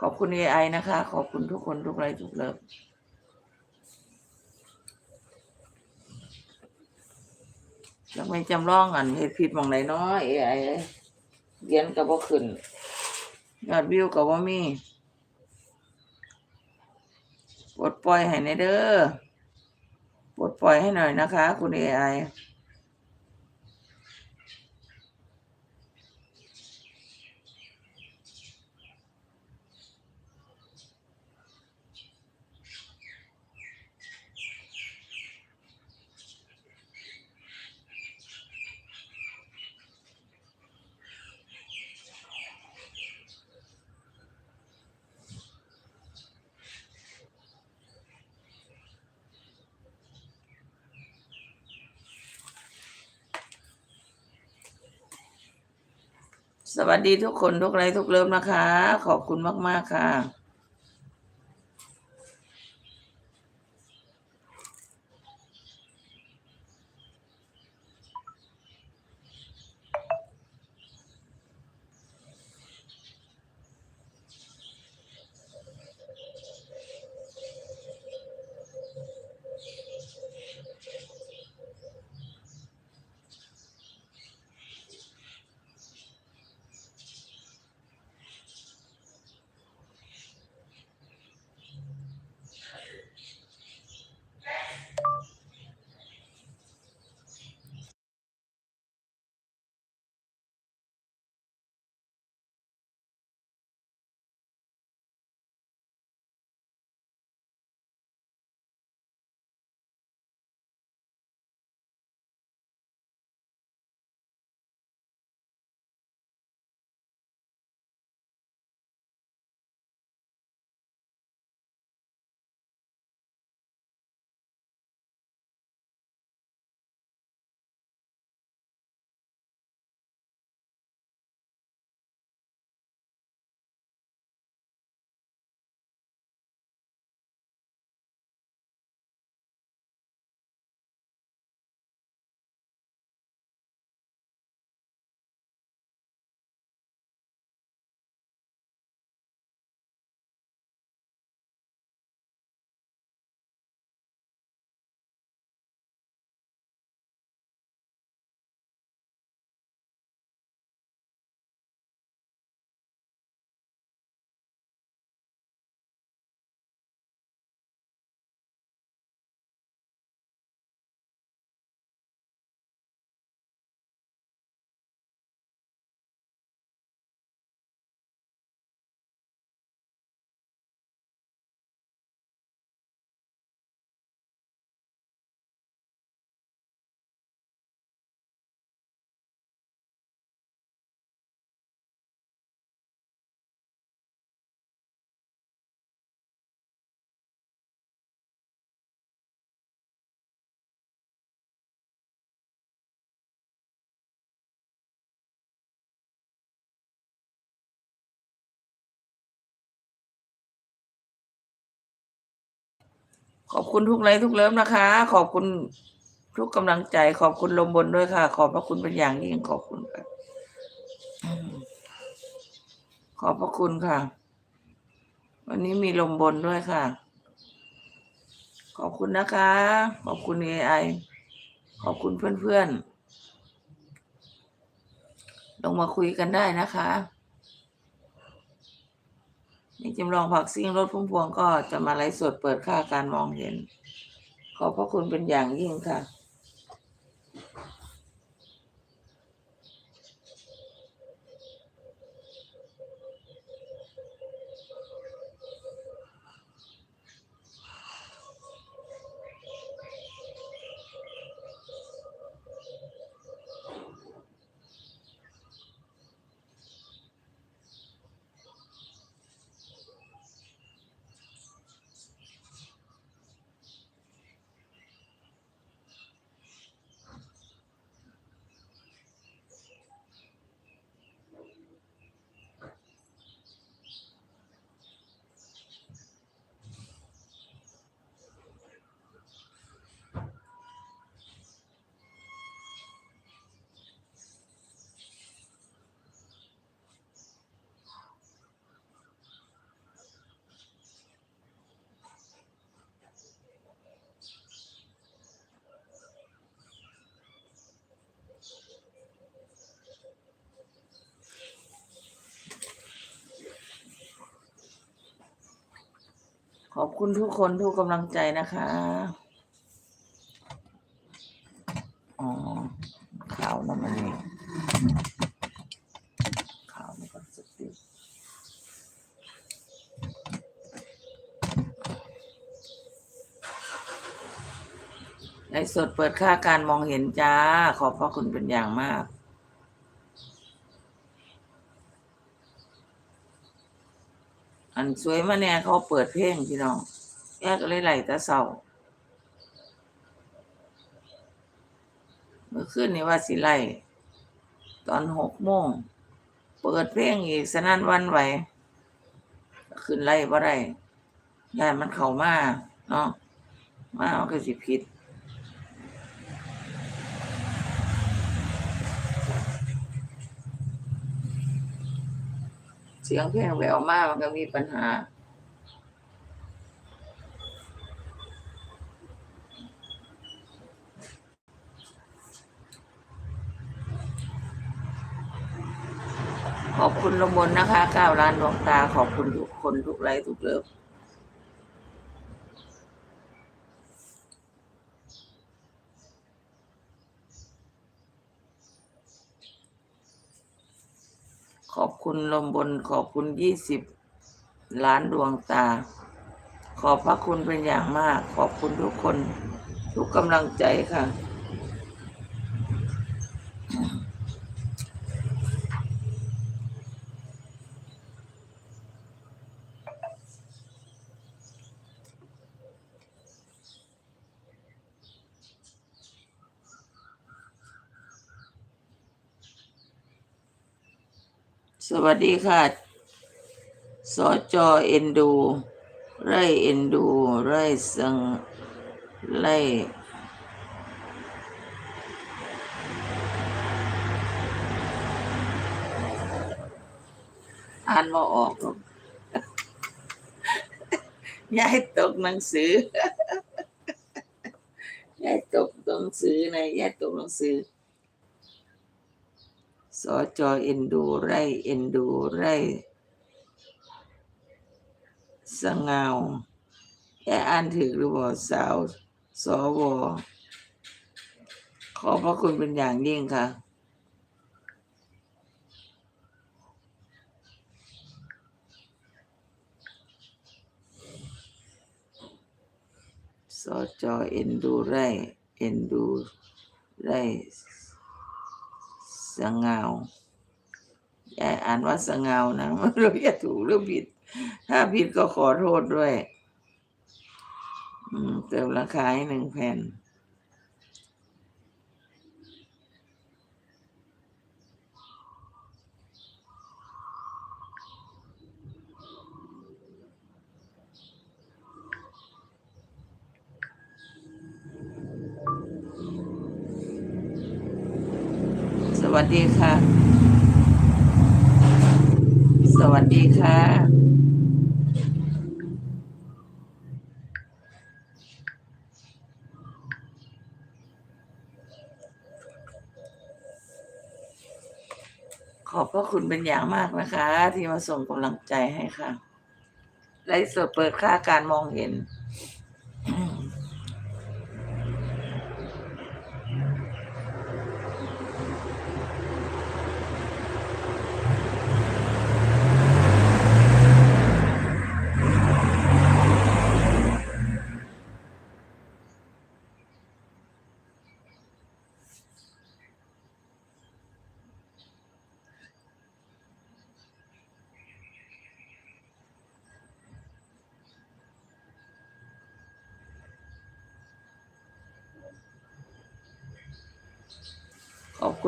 ขอบคุณ AI นะคะ ขอบคุณทุกคนทุกไลค์ทุกเลิฟแล้วไม่จำลองอันเฮ็ดผิดหมองไหนเนาะ AI เอ้ยเรียนก็บ่ขึ้นยอดวิวก็บ่มีปลดปล่อยให้ในเด้อปลดปล่อยให้หน่อยนะคะ คุณ AI สวัสดีทุกคนทุกไลค์ทุกเริ่มนะคะ ขอบคุณมาก ๆ ค่ะ ขอบคุณทุกไลค์ทุกเลิฟนะคะ ขอบคุณทุกกำลังใจ ขอบคุณลมบนด้วยค่ะ ขอบพระคุณเป็นอย่างยิ่งขอบคุณค่ะขอบพระคุณค่ะ วันนี้มีลมบนด้วยค่ะ ขอบคุณนะคะ ขอบคุณ AI ขอบคุณเพื่อนๆลงมาคุยกันได้นะคะ นี่จำลองผักซิ่งรถพุ่มพวงก็จะมาไลฟ์สดเปิดค่าการมองเห็น ขอบพระคุณเป็นอย่างยิ่งค่ะ คุณทุกคนทุกกำลังใจนะคะ อ๋อข่าวนะมันนี่ข่าวนี่ก็สุดดิไลฟ์สดเปิดค่าการมองเห็นจ้า ขอบพระคุณเป็นอย่างมาก อันสวยมาแน่เขาเปิดเพลงพี่น้องแยกก็เลยไหลตะเศร้าเมื่อคืนนี้ว่าสิไล่ตอนหกโมงเปิดเพลงอีกสนั่นวันไหวขึ้นไล่บ่ได้ยายมันเข้ามาเนาะมามันก็สิผิด เสียงเพลงแววมากมันก็มีปัญหา ขอบคุณละมนนะคะก้าวล้านดวงตาขอบคุณทุกคนทุกไลค์ทุกเลิฟ ขอบคุณลมบน ขอบคุณยี่สิบล้านดวงตา ขอบพระคุณเป็นอย่างมาก ขอบคุณทุกคน ทุกกำลังใจค่ะ สวัสดีค่ะ สจเอ็นดู ไร่เอ็นดู ไร่สังไร่อ่านมาออกหรอกยายตกหนังสือยายตกหนังสือนะยายตกหนังสือ สจเอ็นดูไรเอ็นดูไรสงาวแค่อ่านถึงหรือเปล่สาวสวขอพระคุณเป็นอย่างยิ่งค่ะสจเอ็นดูไรเอ็นดูไร สงาอยายอ่านว่าสงเงานะไม่รู้จะถูกหรือผิด ถ้าผิดก็ขอโทษด้วย อืมเติมราคาให้หนึ่งแผ่น วัสดีค่ะ สวัสดีค่ะขอบพระคุณเป็นอย่างมากนะคะ ที่มาส่งกำลังใจให้ค่ะไลฟ์สดเปิดค่าการมองเห็น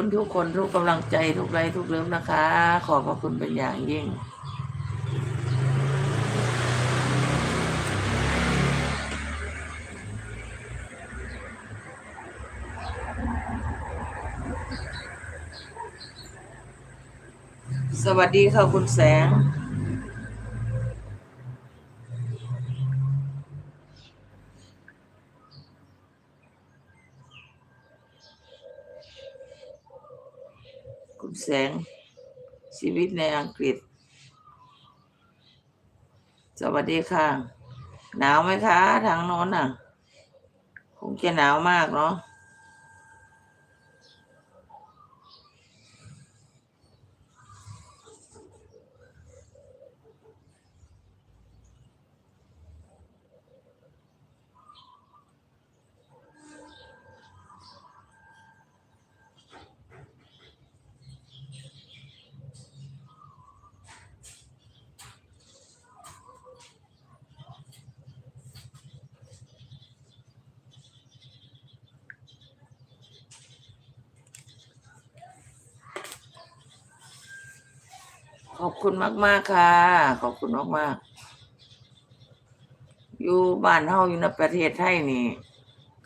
คุณทุกคนทุกกำลังใจทุกไลค์ทุกเลิฟนะคะ ขอบพระคุณเป็นอย่างยิ่งสวัสดีค่ะคุณแสง แสงชีวิตในอังกฤษ สวัสดีค่ะ หนาวไหมคะ ทางโน้นน่ะ คงจะหนาวมากเนาะ ขอบคุณมาก ๆ ค่ะ ขอบคุณมาก ๆ อยู่บ้านเฮาอยู่ในประเทศไทยนี่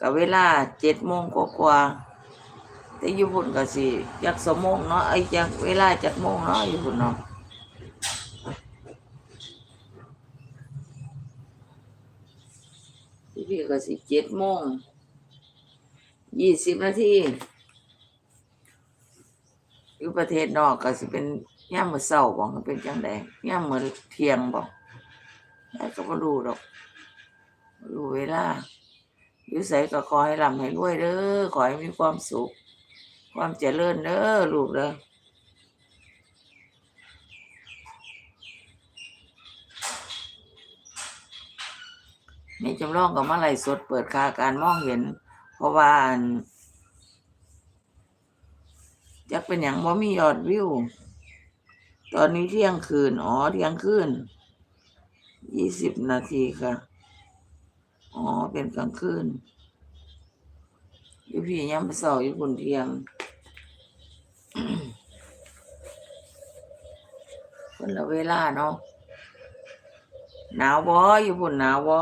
ก็เวลาเจ็ดโมงกว่าๆแต่อยู่พุ่นก็สิจักสมงเนาะไอ้ยจักเวลาจักโมงเนาะอยู่พุ่นเนาะที่พี่ก็สิเจ็ดโมงยี่สิบนาทีอยู่ประเทศนอกก็สิเป็น ย่ามมือเช้าบ่ก็เป็นจังไดย่ามมือเทียงบ่ได้ก็บ่รู้ดอกบ่รู้เวลาอยู่ไสก็ขอให้ร่ำให้รวยเด้อขอให้มีความสุข ความเจริญเด้อลูกเด้อแม่จำลองก็มาไล่สดเปิดคาการมองเห็น เพราะว่าอั่นจักเป็นหยังบ่มียอดวิว ตอนนี้เที่ยงคืน อ๋อ เที่ยงคืน ยี่สิบนาทีค่ะ อ๋อ เป็นกลางคืนอยู่พี่ยามมื้อเช้าอยู่พุ่นเที่ยงคนละเวลาเนาะ หนาวบ่อยู่พุ่นหนาวบ่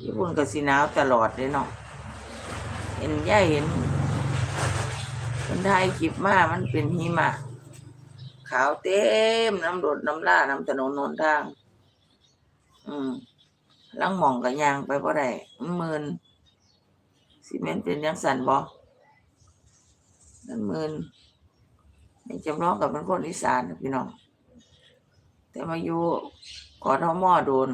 อยู่พุ่นก็สิหนาวตลอดเลยเนาะ เห็นย่าเห็น คนไทยคลิปมามันเป็นหิมะ ขาวเต็มน้ำรดน้ำล่าน้ำถนนหนทาง อืมลังหมองกับยางไปบ่ได้มันมืนซีเมนต์เป็นยังสั่นบ่นั่นมืนนี่จำลองกับเป็นคนอีสานพี่น้อง แต่มาอยู่กอทมอโดน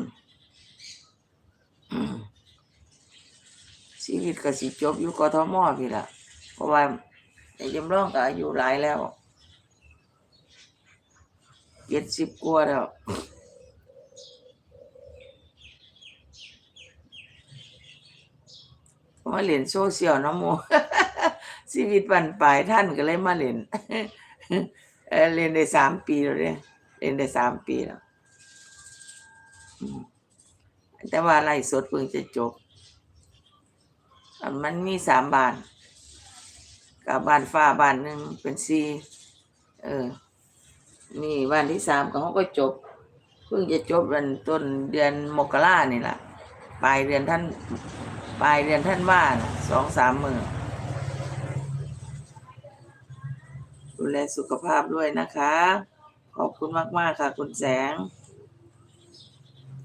ชีวิตก็สิจบอยู่กอทมพี่ละเพราะว่า ไอ้จำลองก็อายุหลายแล้วเจ็ดสิบกว่าแล้วมาเล่นโซเชียลนาะโมชีวิตบันปลายท่านก็เลยมาเล่นเออเล่นได้สามปีแล้วเนี่ยเล่นได้สามปีแล้วแต่ว่าไล่สดเพิ่งจะจบ มันมีสามบาน กับบ้านฟ้าบ้านหนึ่งเป็นสี่เออ นี่บ้านที่สามก็เขาก็จบ เพิ่งจะจบวันต้นเดือนมกรานี่แหละปลายเดือนท่านปลายเดือนท่านว่านสองสามมือดูแลสุขภาพด้วยนะคะ ขอบคุณมาก ๆ ค่ะ คุณแสง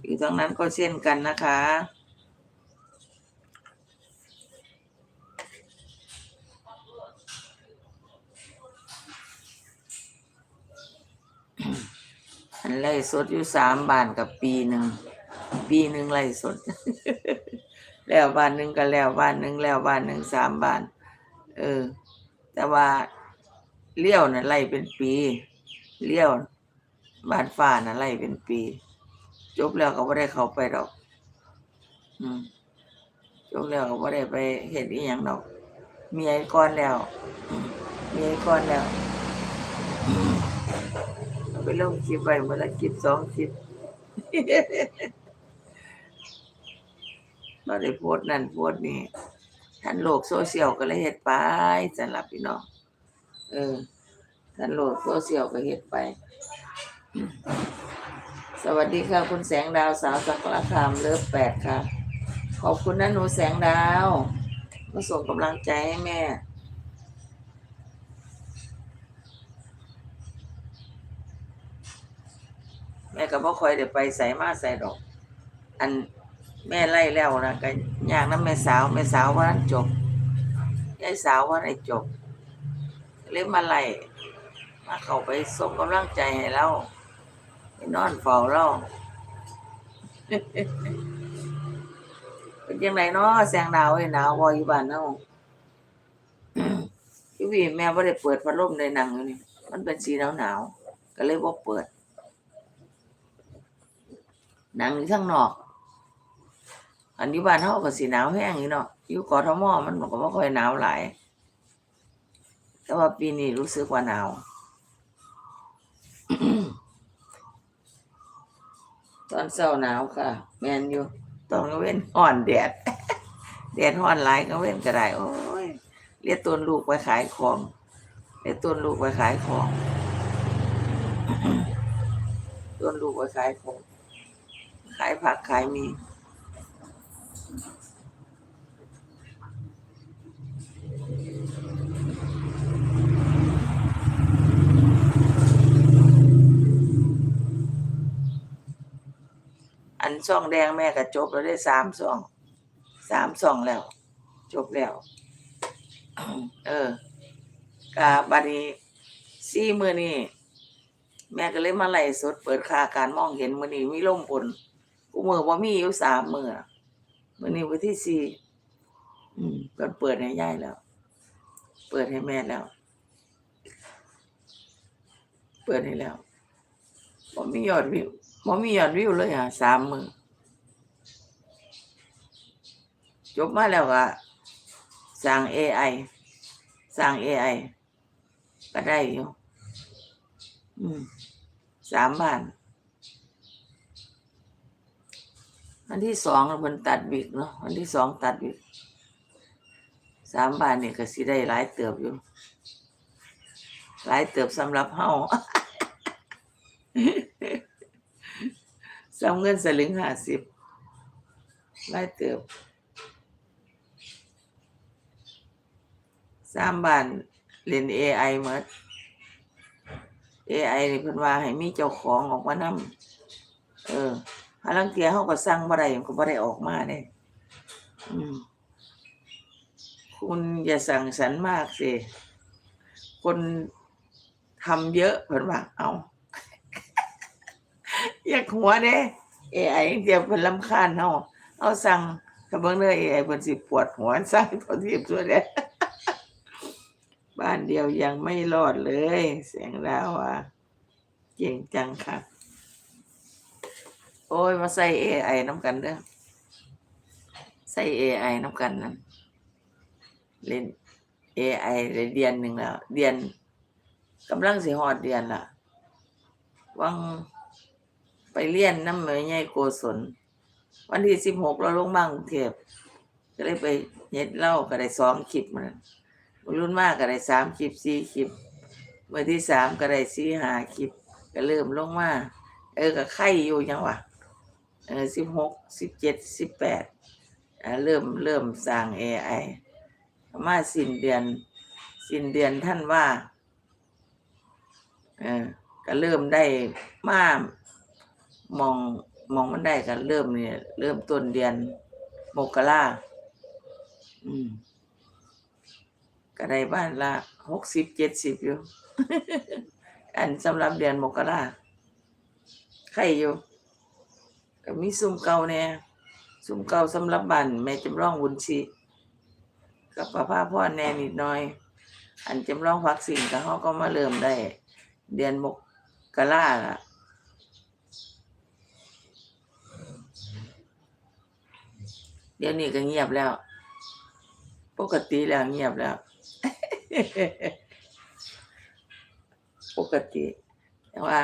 อยู่ตรงนั้นก็เช่นกันนะคะ ไล่สดอยู่สามบานกับปีหนึ่ง ปีหนึ่งไล่สด แล้วบานหนึ่งก็แล้วบานหนึ่งแล้วบานหนึ่งสามบาน เออ แต่ว่าเลี้ยวน่ะไล่เป็นปี เลี้ยวบ้านฟ้าน่ะไล่เป็นปี จบแล้วก็ไม่ได้เข้าไปดอก อืมจบแล้วก็ไม่ได้ไปเห็นอีหยังดอก มีไอ้ก้อนแล้ว มีไอ้ก้อนแล้ว ไปลงคลิปไปเมื่อละคลิปสองคลิปเราได้โพสต์นั่นโพสต์นี่ท่านโลกโซเชียลก็เลยเฮ็ดไปสำหรับพี่น้องเออท่านโลกโซเชียลก็เฮ็ดไป สวัสดีค่ะ คุณแสงดาวสาวสักละคามเลิฟแปดค่ะ ขอบคุณนะหนูแสงดาว มาส่งกำลังใจให้แม่ แม่ก็บ่ค่อยได้ไปใส่มาใส่ดอก อันแม่ไล่แล้วนะก็ยากนะแม่สาวแม่สาวว่านั้นจบยายสาวว่าได้จบเลยมาไล่มาเข้าไปส่งกำลังใจให้เราไปนอนเฝ้าเราเป็นยังไงเนาะแสงดาวไอ้หนาวบ่อยู่บ้านเนาะพี่วีแม่บ่ได้เปิดพัดลมในหนังอยู่นี่มันเป็นสีหนาวหนาวๆก็เลยบ่าเปิด หนังอยู่ข้างนอก อันนี้บ้านเฮาก็สิหนาวแห้งอยู่เนาะอยู่กอทมมันก็บ่ค่อยหนาวหลายแต่ว่าปีนี้รู้สึกว่าหนาวตอนเช้าหนาวค่ะ แมนอยู่ตอนกลางเว้นอ่อนแดดแดดร้อนหลายก็เว้นก็ได้โอ้ยเรียกต้นลูกไปขายของเรียกต้นลูกไปขายของต้นลูกไปขายของ ขายผักขายมีอันช่องแดงแม่ก็จบแล้วได้สามช่องสามช่องแล้ว จบแล้ว เออกาบัดนี้ซี่มือนี่แม่ก็เลยมาไล่สดเปิดค่าการมองเห็นมือนี้มีลมฝน กูมือว่ามีอยู่สามมือมือนี้วันที่สี่อืมเปิดเปิดให้ยายแล้ว เปิดให้แม่แล้ว เปิดให้แล้วบ่มียอดวิวบ่มียอดวิวเลยอะสามมือจบมาแล้วก็สร้าง AI สร้าง AI ก็ได้อยู่อืมสามบาน วันที่สองมันตัดบิกเนาะวันที่สองตัดบิกสามบานนี่ยก็สิได้หลายเติบอยู่ หลายเติบสำหรับเฮาสำเงินสลึงห้าสิบหลายเติบสามบานเล่น AI หมด AI นี่เพิ่นว่าให้มีเจ้าของออกมานำเออ หาลังเทียเฮาก็สั่งบ่ได้มันก็บ่ได้ออกมาเด้อืมคุณอย่าสั่งสรรมากสิคนทำเยอะเพิ่นว่าเอาอยากหัวเด้ AI เดี๋ยวเพิ่นรำคาญเฮาเอาสั่งถ้าเบิ่งเด้อ AI เพิ่นสิปวดหัวสั่งตัวทีบตัวเด้บ้านเดียวยังไม่รอดเลย เสียงดาวอะเก่งจังค่ะ โอ้ย มาใส่ AI น้ำกันเด้อใส่ AI น้ำกันนั่นเล่น AI ได้เดือนหนึ่งแล้ว เดือนกำลังสิฮอดเดือนละวังไปเรียนน้ำเหมยใหญ่โกศลวันที่สิบหกเราลงมางเทพก็เลยไปเฮ็ดเล่าก็ได้สองคลิปมันรุ่นมากก็ได้สามคลิปสี่คลิปเมื่อที่สามก็ได้สี่หาคลิป ก็เริ่มลงมา เออก็ไข่อยู่ยังวะ เออสิบหกสิบเจ็ดสิบแปดเริ่มเริ่มสร้าง AI ประมาณสิ้นเดือน สิ้นเดือนท่านว่าเออก็เริ่มได้มามองมองมันได้ก็เริ่มเนี่ยเริ่มต้นเดือนมกราอืมก็ได้บ้านละหกสิบเจ็ดสิบอยู่ อันสำหรับเดือนมกราใครอยู่ ก็มีซุ่มเก่าเนี่ยซุ่มเก่าสำหรับบ้านแม่จำลองวุนชีกับป้าพ่อพ่อแน่นิดหน่อย อันจำลองวัคซีนก็เขาก็มาเริ่มได้ เดือนมกราล่ะเดี๋ยวนี้ก็เงียบแล้ว ปกติแล้วเงียบแล้ว ปกติ แต่ว่า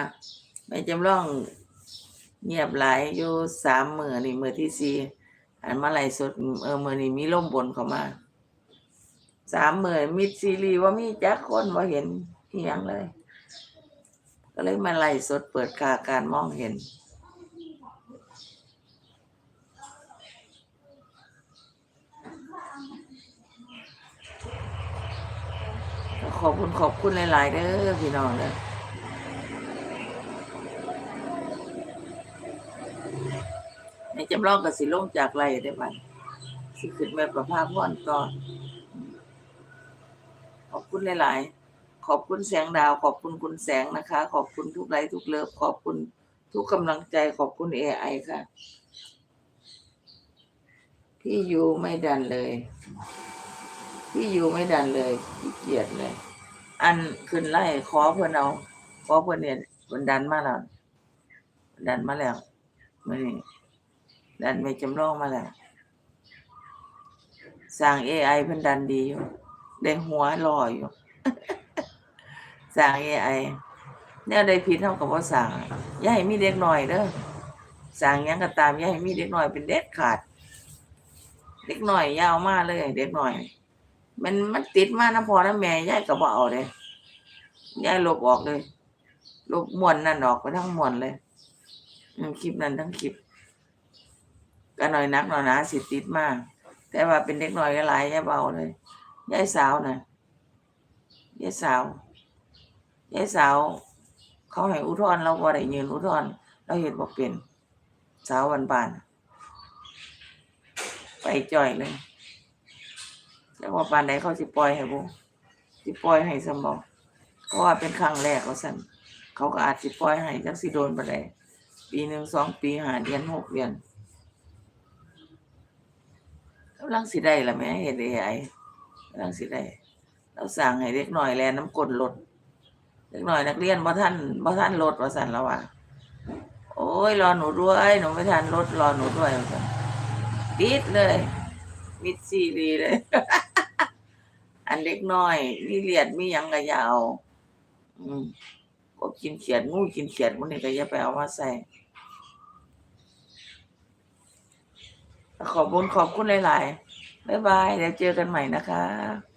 แม่จำลอง เงียบหลายอยู่สามมือนี่มือที่สี่อันมาไหลสดเออมือนี่มีล่มบนเข้ามาสามมือมิดซีรีว่ามีจักคนว่าเห็นอียงเลย ก็เลยมาไหลสดเปิดกาการมองเห็นขอบคุณขอบคุณหลาย ๆเด้อพี่น้องเด้อ ในจำลองกับสิลงจากไรได้บัดสิขึ้นแม่ประภาพพรต่อขอบคุณหลาย ๆ ขอบคุณแสงดาว ขอบคุณคุณแสงนะคะ ขอบคุณทุกไลค์ทุกเลิฟขอบคุณทุกกำลังใจขอบคุณ AI ค่ะ พี่ยูไม่ดันเลย พี่ยูไม่ดันเลยขี้เกียจเลย อันขึ้นไล่ขอเพื่อนเอาขอเพื่อนเนี่ยเพื่อนดันมาแล้วดันมาแล้วไม่ ดันไม่จำลองมาแล้วสร้าง AI เพิ่นดันดีอยู่ได้หัวรออยู่สร้าง AI เนี่ยได้ผิดเท่ากับว่าสร้างอย่าให้มีเด็กหน่อยเด้อสร้างยังก็ตามอย่าให้มีเด็กหน่อยเป็นเด็ดขาด เด็กหน่อยยาวมากเลยเด็กหน่อย มันมันติดมากนะพอนะแม่ยายก็บ่เอาเลยยายลบออกเลย ลบมวนนั่นออกไปทั้งมวนเลยคลิปนั้นทั้งคลิป ก็หน่อยนักหน่อยนาสิติดมาก แต่ว่าเป็นเด็กหน่อยก็หลายยายเบาเลยยายสาวนะยายสาวยายสาว เขาให้อุทธรเราบ่ได้ยืนอุทธรเราเห็นบ่เป็นสาววันบานไปจ่อยเลยแล้วว่าปานใดเขาสิปล่อยให้บ่สิปล่อยให้สมองเพราะว่าเป็นครั้งแรกเขาสั่นเขาก็อาจสิปล่อยให้จักสิโดนบ่ได้ปีหนึ่งสองปีหาเดือนหกเดือน กำลังสิได้ละแม่เห็น AI กำลังสิได้เราสั่งให้เด็กหน่อยแลน้ำกลดลดเด็กหน่อยนักเรียนบ่ท่านบ่ท่านลดว่าสั่นแล้วว่าโอ้ยรอหนูด้วยหนูไม่ทันลดรอหนูด้วยว่าสั่นปิดเลย มิดซีดีเลย อันเด็กน้อยมีเลียดมียังก็อย่าเอาอืมก็กินเขียดงูกินเขียดมันนี่ก็อย่าไปเอามาใส่ ขอบคุณขอบคุณหลาย ๆ บ๊ายบาย เดี๋ยวเจอกันใหม่นะคะ